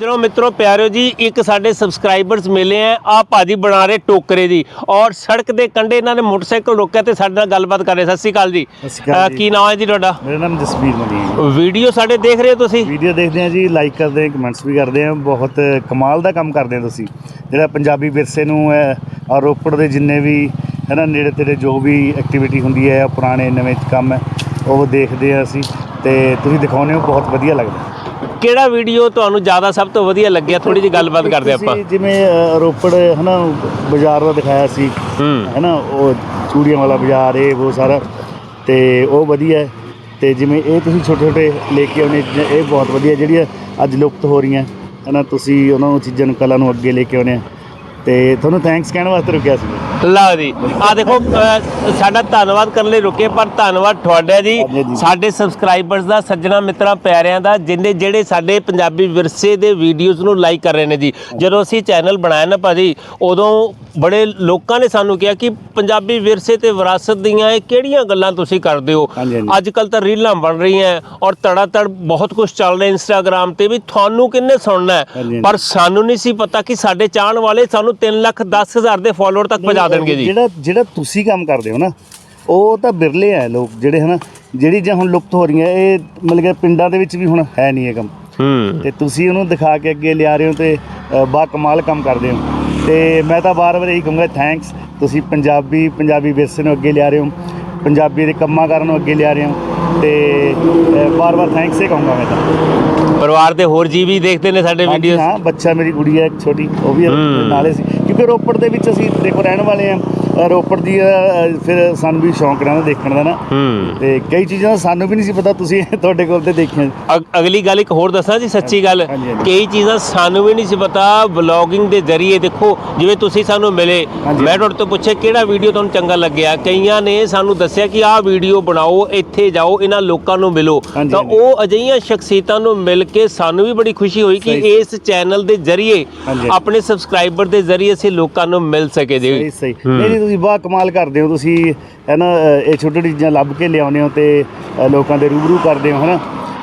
ਜਦੋਂ ਮਿੱਤਰੋ ਪਿਆਰਿਓ ਜੀ ਇੱਕ ਸਾਡੇ ਸਬਸਕ੍ਰਾਈਬਰਸ ਮਿਲੇ ਆ ਆ ਭਾਜੀ ਬਣਾ ਰਹੇ ਟੋਕਰੇ ਦੀ। ਔਰ ਸੜਕ ਦੇ ਕੰਢੇ ਇਹਨਾਂ ਨੇ ਮੋਟਰਸਾਈਕਲ ਰੋਕਿਆ ਤੇ ਸਾਡੇ ਨਾਲ ਗੱਲਬਾਤ ਕਰ ਰਹੇ। ਸਤਿ ਸ਼੍ਰੀ ਅਕਾਲ ਜੀ। ਕੀ ਨਾਮ ਹੈ ਜੀ ਤੁਹਾਡਾ? ਮੇਰਾ ਨਾਮ ਜਸਵੀਰ ਮਨੀ ਹੈ ਵੀਡੀਓ ਸਾਡੇ ਦੇਖ ਰਹੇ ਹੋ ਤੁਸੀਂ? ਵੀਡੀਓ ਦੇਖਦੇ ਆ ਜੀ ਲਾਈਕ ਕਰਦੇ ਆ ਕਮੈਂਟਸ ਵੀ ਕਰਦੇ ਆ ਬਹੁਤ ਕਮਾਲ ਦਾ ਕੰਮ ਕਰਦੇ ਆ ਤੁਸੀਂ। ਜਿਹੜਾ ਪੰਜਾਬੀ ਵਿਰਸੇ ਨੂੰ ਔਰ ਰੋਪੜ ਦੇ ਜਿੰਨੇ ਵੀ ਹੈ ਨਾ ਨੇੜੇ ਤੇੜੇ ਜੋ ਵੀ ਐਕਟੀਵਿਟੀ ਹੁੰਦੀ ਹੈ ਪੁਰਾਣੇ ਨਵੇਂ ਕੰਮ ਹੈ ਉਹ ਦੇਖਦੇ ਆ ਅਸੀਂ। ਤੇ ਤੁਸੀਂ ਦਿਖਾਉਂਦੇ ਹੋ ਬਹੁਤ ਵਧੀਆ ਲੱਗਦਾ। ਕਿਹੜਾ ਵੀਡੀਓ ਤੁਹਾਨੂੰ ਜ਼ਿਆਦਾ ਸਭ ਤੋਂ ਵਧੀਆ ਲੱਗਿਆ? ਥੋੜੀ ਜਿਹੀ ਗੱਲਬਾਤ ਕਰਦੇ ਆਪਾਂ। ਤੁਸੀਂ ਜਿਵੇਂ ਅ, ਰੋਪੜ ਹੈ ਨਾ ਬਾਜ਼ਾਰ ਦਾ ਦਿਖਾਇਆ ਸੀ। ਹੂੰ। ਹੈ ਨਾ ਉਹ ਚੂੜੀਆਂ ਵਾਲਾ ਬਾਜ਼ਾਰ ਇਹ ਉਹ ਸਾਰਾ। ਤੇ ਉਹ ਵਧੀਆ ਹੈ। ਤੇ ਜਿਵੇਂ ਇਹ ਤੁਸੀਂ ਛੋਟੇ ਛੋਟੇ ਲੈ ਕੇ ਆਉਣੇ ਚੀਜ਼ਾਂ, ਇਹ ਬਹੁਤ ਵਧੀਆ ਜਿਹੜੀਆਂ ਅੱਜ ਲੁਪਤ ਹੋ ਰਹੀਆਂ। ਹੈ ਨਾ ਤੁਸੀਂ ਉਹਨਾਂ ਨੂੰ ਚੀਜ਼ਾਂ ਨੂੰ ਕਲਾ ਨੂੰ ਅੱਗੇ ਲੈ ਕੇ ਆਉਣੇ ਆ। ਤੇ ਤੁਹਾਨੂੰ ਥੈਂਕਸ ਕਹਿਣ ਵਾਸਤੇ ਰੁਕਿਆ ਸੀ। ਲਓ ਜੀ ਆ ਦੇਖੋ ਸਾਡਾ ਧੰਨਵਾਦ ਕਰਨ ਲਈ ਰੁਕੇ ਪਰ ਧੰਨਵਾਦ ਤੁਹਾਡਾ ਜੀ ਹਾਂਜੀ, ਜੀ। ਸਾਡੇ ਸਬਸਕ੍ਰਾਈਬਰਸ ਦਾ ਸੱਜਣਾ ਮਿੱਤਰਾਂ ਪਿਆਰਿਆਂ ਦਾ ਜਿੰਨੇ ਜਿਹੜੇ ਸਾਡੇ ਪੰਜਾਬੀ ਵਿਰਸੇ ਦੇ ਵੀਡੀਓਜ਼ ਨੂੰ ਲਾਈਕ ਕਰ ਰਹੇ ਨੇ ਜੀ ਜਦੋਂ ਅਸੀਂ ਚੈਨਲ ਬਣਾਇਆ ਨਾ ਭਾਜੀ ਉਦੋਂ ਬੜੇ ਲੋਕਾਂ ਨੇ ਸਾਨੂੰ ਕਿਹਾ ਕਿ ਪੰਜਾਬੀ ਵਿਰਸੇ ਤੇ ਵਿਰਾਸਤ ਦੀਆਂ ਇਹ ਕਿਹੜੀਆਂ ਗੱਲਾਂ ਤੁਸੀਂ ਕਰਦੇ ਹੋ ਹਾਂਜੀ, ਹਾਂਜੀ। ਅੱਜ ਕੱਲ ਤਾਂ ਰੀਲਾਂ ਬਣ ਰਹੀਆਂ ਔਰ ਤੜਾ ਤੜ ਬਹੁਤ ਕੁਝ ਚੱਲ ਰਿਹਾ ਇੰਸਟਾਗ੍ਰam ਤੇ ਵੀ ਤੁਹਾਨੂੰ ਕਿੰਨੇ ਸੁਣਨਾ ਹੈ ਹਾਂਜੀ, ਹਾਂਜੀ। ਪਰ ਸਾਨੂੰ ਨਹੀਂ ਸੀ ਪਤਾ ਕਿ ਸਾਡੇ ਚਾਹਣ ਵਾਲੇ ਸਾਨੂੰ 3 ਲੱਖ 10 ਹਜ਼ਾਰ ਦੇ ਫਾਲੋਅਰ ਤੱਕ ਪਹੁੰਚਾ ਦੇਣਗੇ ਜੀ। ਜਿਹੜਾ ਜਿਹੜਾ ਤੁਸੀਂ ਕੰਮ ਕਰਦੇ ਹੋ ਨਾ ਉਹ ਤਾਂ ਬਿਰਲੇ ਆ ਲੋਕ ਜਿਹੜੇ ਹਨਾ ਜਿਹੜੀ ਜਾਂ ਹੁਣ ਲੁਪਤ ਹੋ ਰਹੀਆਂ ਇਹ ਮਤਲਬ ਕਿ ਪਿੰਡਾਂ ਦੇ ਵਿੱਚ ਵੀ ਹੁਣ ਹੈ ਨਹੀਂ ਇਹ ਕੰਮ। ਤੇ ਤੁਸੀਂ ਉਹਨੂੰ ਦਿਖਾ ਕੇ ਅੱਗੇ ਲਿਆ ਰਹੇ ਹੋ ਤੇ ਬਾ ਕਮਾਲ ਕੰਮ ਕਰਦੇ ਹੋ। ਤੇ ਮੈਂ ਤਾਂ ਬਾਰ-ਬਾਰ ਇਹੀ ਕਹੂੰਗਾ ਥੈਂਕਸ ਤੁਸੀਂ ਪੰਜਾਬੀ ਪੰਜਾਬੀ ਵਿਰਸੇ ਨੂੰ ਅੱਗੇ ਲਿਆ ਰਹੇ ਹੋ। ਪੰਜਾਬੀ ਦੇ ਕੰਮਾਂ ਕਾਰਾਂ ਨੂੰ ਅੱਗੇ ਲਿਆ ਰਹੇ ਹੋ ਤੇ ਬਾਰ-ਬਾਰ ਥੈਂਕਸ ਹੀ ਕਹੂੰਗਾ ਮੈਂ ਤਾਂ। ਪਰਿਵਾਰ ਦੇ ਹੋਰ ਜੀ ਵੀ ਦੇਖਦੇ ਨੇ ਸਾਡੇ ਹਾਂਜੀ, ਵੀਡੀਓਜ਼ ਹਾਂ ਬੱਚਾ ਮੇਰੀ ਕੁੜੀ ਹੈ ਇੱਕ ਛੋਟੀ ਉਹ ਵੀ। ਨਾਲੇ ਸੀ। ਕਿਉਂਕਿ ਰੋਪੜ ਦੇ ਵਿੱਚ ਅਸੀਂ ਦੇਖੋ ਰਹਿਣ ਵਾਲੇ ਆ ਰੋਪੜ ਦੀ ਫਿਰ ਸਾਨੂੰ ਵੀ ਸ਼ੌਂਕ ਰਹਿੰਦਾ ਦੇਖਣ ਦਾ ਨਾ ਹੂੰ ਤੇ ਕਈ ਚੀਜ਼ਾਂ ਸਾਨੂੰ ਵੀ ਨਹੀਂ ਸੀ ਪਤਾ ਤੁਸੀਂ ਤੁਹਾਡੇ ਕੋਲ ਤੇ ਦੇਖੀਆਂ ਅਗ- ਅਗਲੀ ਗੱਲ ਇੱਕ ਹੋਰ ਦੱਸਾਂ ਜੀ ਸੱਚੀ ਗੱਲ ਹਾਂਜੀ, ਹਾਂਜੀ। ਕਈ ਚੀਜ਼ਾਂ ਸਾਨੂੰ ਵੀ ਨਹੀਂ ਸੀ ਪਤਾ ਵਲੌਗਿੰਗ ਦੇ ਜ਼ਰੀਏ ਦੇਖੋ ਜਿਵੇਂ ਤੁਸੀਂ ਸਾਨੂੰ ਮਿਲੇ ਹਾਂਜੀ। ਮੈਂ ਤੁਹਾਡੇ ਤੋਂ ਪੁੱਛਿਆ ਕਿਹੜਾ ਵੀਡੀਓ ਤੁਹਾਨੂੰ ਚੰਗਾ ਲੱਗਿਆ ਕਈਆਂ ਨੇ ਸਾਨੂੰ ਦੱਸਿਆ ਕਿ ਆਹ ਵੀਡੀਓ ਬਣਾਓ ਇੱਥੇ ਜਾਓ ਇਹਨਾਂ ਲੋਕਾਂ ਨੂੰ ਮਿਲੋ ਹਾਂਜੀ, ਤਾਂ ਹਾਂਜੀ। ਉਹ ਅਜਿਹੀਆਂ ਸ਼ਖਸੀਅਤਾਂ ਨੂੰ ਮਿਲ ਕੇ ਸਾਨੂੰ ਵੀ ਬੜੀ ਖੁਸ਼ੀ ਹੋਈ ਕਿ ਸਹੀ। ਇਸ ਚੈਨਲ ਦੇ ਜ਼ਰੀਏ ਹਾਂਜੀ। ਆਪਣੇ ਸਬਸਕ੍ਰਾਈਬਰ ਦੇ ਜ਼ਰੀਏ ਅਸੀਂ ਲੋਕਾਂ ਨੂੰ ਮਿਲ ਸਕੇ ਜੀ ਸਹੀ ਸਹੀ ਹੂੰ। ਨਹੀਂ ਨਹੀਂ ਤੁਸੀਂ ਬਾ ਕਮਾਲ ਕਰਦੇ ਹੋ ਤੁਸੀਂ ਹੈ ਨਾ ਇਹ ਛੋਟੀ ਛੋਟੀ ਚੀਜ਼ਾਂ ਲੱਭ ਕੇ ਲਿਆਉਂਦੇ ਹੋ ਤੇ ਅ, ਲੋਕਾਂ ਦੇ ਰੂਬਰੂ ਕਰਦੇ ਹੋ ਹਨਾ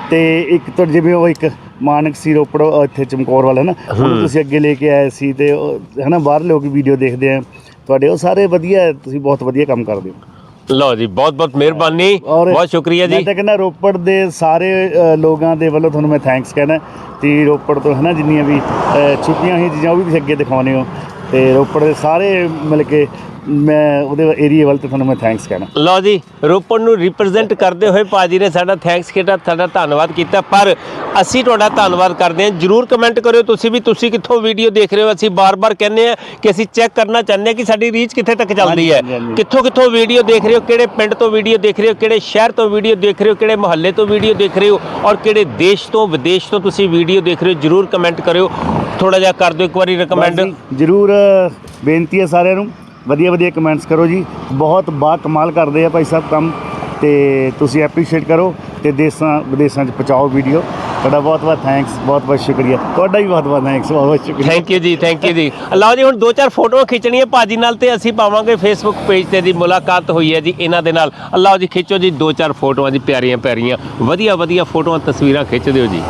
ਤੇ ਇੱਕ ਤਾਂ ਜਿਵੇਂ ਉਹ ਇੱਕ ਮਾਨਕ ਸੀ ਰੋਪੜ ਇੱਥੇ ਚਮਕੌਰ ਵਾਲਾ ਨਾ। ਉਹਨੂੰ ਤੁਸੀਂ ਅੱਗੇ ਲੈ ਕੇ ਆਏ ਸੀ ਤੇ ਉਹ, ਹੈ ਨਾ ਬਾਹਰ ਲੋਕ ਵੀਡੀਓ ਦੇਖਦੇ ਆ। ਤੁਹਾਡੇ ਉਹ ਸਾਰੇ ਵਧੀਆ ਹੈ, ਤੁਸੀਂ ਬਹੁਤ ਵਧੀਆ ਕੰਮ ਕਰਦੇ ਹੋ। ਲਓ ਜੀ ਬਹੁਤ ਬਹੁਤ ਮਿਹਰਬਾਨੀ ਬਹੁਤ ਸ਼ੁਕਰੀਆ ਮੈਂ ਜੀ ਤਾਂ ਕਹਿੰਦਾ ਰੋਪੜ ਦੇ ਸਾਰੇ ਅ, ਲੋਕਾਂ ਦੇ ਵੱਲੋਂ ਤੁਹਾਨੂੰ ਮੈਂ ਥੈਂਕਸ ਕਹਿਣਾ ਤੇ ਰੋਪੜ ਤੋਂ ਹੈ ਨਾ ਜਿੰਨੀਆਂ ਵੀ ਅ, ਛੁਪੀਆਂ ਹੋਈਆਂ ਚੀਜ਼ਾਂ ਉਹ ਵੀ ਤੁਸੀਂ ਅੱਗੇ ਦਿਖਾਉਂਦੇ ਹੋ। ਤੇ ਰੋਪੜ ਦੇ ਸਾਰੇ ਮਿਲ ਕੇ ਮੈਂ ਉਹਦੇ ਏਰੀਆ ਵੱਲ ਤੇ ਤੁਹਾਨੂੰ ਮੈਂ ਥੈਂਕਸ ਕਹਿਣਾ। ਲਓ ਜੀ ਰੋਪੜ ਨੂੰ ਰਿਪਰੈਜ਼ੈਂਟ ਕਰਦੇ ਹੋਏ ਪਾਜੀ ਨੇ ਸਾਡਾ ਥੈਂਕਸ ਕੀਤਾ ਸਾਡਾ ਧੰਨਵਾਦ ਕੀਤਾ ਪਰ ਅਸੀਂ ਤੁਹਾਡਾ ਧੰਨਵਾਦ ਕਰਦੇ ਹਾਂ। ਜਰੂਰ ਕਮੈਂਟ ਕਰਿਓ ਤੁਸੀਂ ਵੀ ਤੁਸੀਂ ਕਿੱਥੋਂ ਵੀਡੀਓ ਦੇਖ ਰਹੇ ਹੋ? ਅਸੀਂ ਬਾਰ-ਬਾਰ ਕਹਿੰਦੇ ਆ ਕਿ ਅਸੀਂ ਚੈੱਕ ਕਰਨਾ ਚਾਹੁੰਦੇ ਹਾਂ ਕਿ ਸਾਡੀ ਰੀਚ ਕਿੱਥੇ ਤੱਕ ਚੱਲਦੀ ਹੈ। ਕਿੱਥੋਂ ਕਿੱਥੋਂ ਵੀਡੀਓ ਦੇਖ ਰਹੇ ਹੋ? ਕਿਹੜੇ ਪਿੰਡ ਤੋਂ ਵੀਡੀਓ ਦੇਖ ਰਹੇ ਹੋ? ਕਿਹੜੇ ਸ਼ਹਿਰ ਤੋਂ ਵੀਡੀਓ ਦੇਖ ਰਹੇ ਹੋ? ਕਿਹੜੇ ਮੁਹੱਲੇ ਤੋਂ ਵੀਡੀਓ ਦੇਖ ਰਹੇ ਹੋ? ਔਰ ਕਿਹੜੇ ਦੇਸ਼ ਤੋਂ ਵਿਦੇਸ਼ ਤੋਂ ਤੁਸੀਂ ਵੀਡੀਓ ਦੇਖ ਰਹੇ ਹੋ? ਜਰੂਰ ਕਮੈਂਟ ਕਰਿਓ। ਥੋੜਾ ਜਿਹਾ ਕਰ ਦਿਓ ਇੱਕ ਵਾਰੀ ਰეკਮੈਂਡ ਜਰੂਰ ਬੇਨਤੀ ਹੈ ਸਾਰਿਆਂ ਨੂੰ ਵਧੀਆ ਵਧੀਆ ਕਮੈਂਟਸ ਕਰੋ ਜੀ। ਬਹੁਤ ਬਾ ਕਮਾਲ ਕਰਦੇ ਆ ਭਾਈ ਸਾਹਿਬ ਕੰਮ। ਤੇ ਤੁਸੀਂ ਐਪਰੀਸ਼ੀਏਟ ਕਰੋ ਤੇ ਦੇਸਾਂ ਵਿਦੇਸ਼ਾਂ 'ਚ ਪਹੁੰਚਾਓ ਵੀਡੀਓ ਤੁਹਾਡਾ ਬਹੁਤ ਬਹੁਤ ਥੈਂਕਸ ਬਹੁਤ ਬਹੁਤ ਸ਼ੁਕਰੀਆ। ਤੁਹਾਡਾ ਵੀ ਬਹੁਤ ਬਹੁਤ ਥੈਂਕਸ ਬਹੁਤ ਬਹੁਤ ਸ਼ੁਕਰੀਆ। ਥੈਂਕ ਯੂ ਜੀ ਥੈਂਕ ਯੂ ਜੀ। ਲਓ ਜੀ, ਹੁਣ ਦੋ ਚਾਰ ਫੋਟੋਆਂ ਖਿੱਚਣੀਆਂ ਭਾਜੀ ਨਾਲ ਤੇ ਅਸੀਂ ਪਾਵਾਂਗੇ ਫੇਸਬੁੱਕ ਪੇਜ ਤੇ ਦੀ ਮੁਲਾਕਾਤ ਹੋਈ ਹੈ ਜੀ ਇਹਨਾਂ ਦੇ ਨਾਲ। ਅੱਲਾਹ ਜੀ, ਖਿੱਚੋ ਜੀ ਦੋ ਚਾਰ ਫੋਟੋਆਂ ਜੀ, ਪਿਆਰੀਆਂ ਪਿਆਰੀਆਂ। ਵਧੀਆ ਵਧੀਆ ਫੋਟੋਆਂ, ਤਸਵੀਰਾਂ ਖਿੱਚ ਦਿਓ ਜੀ।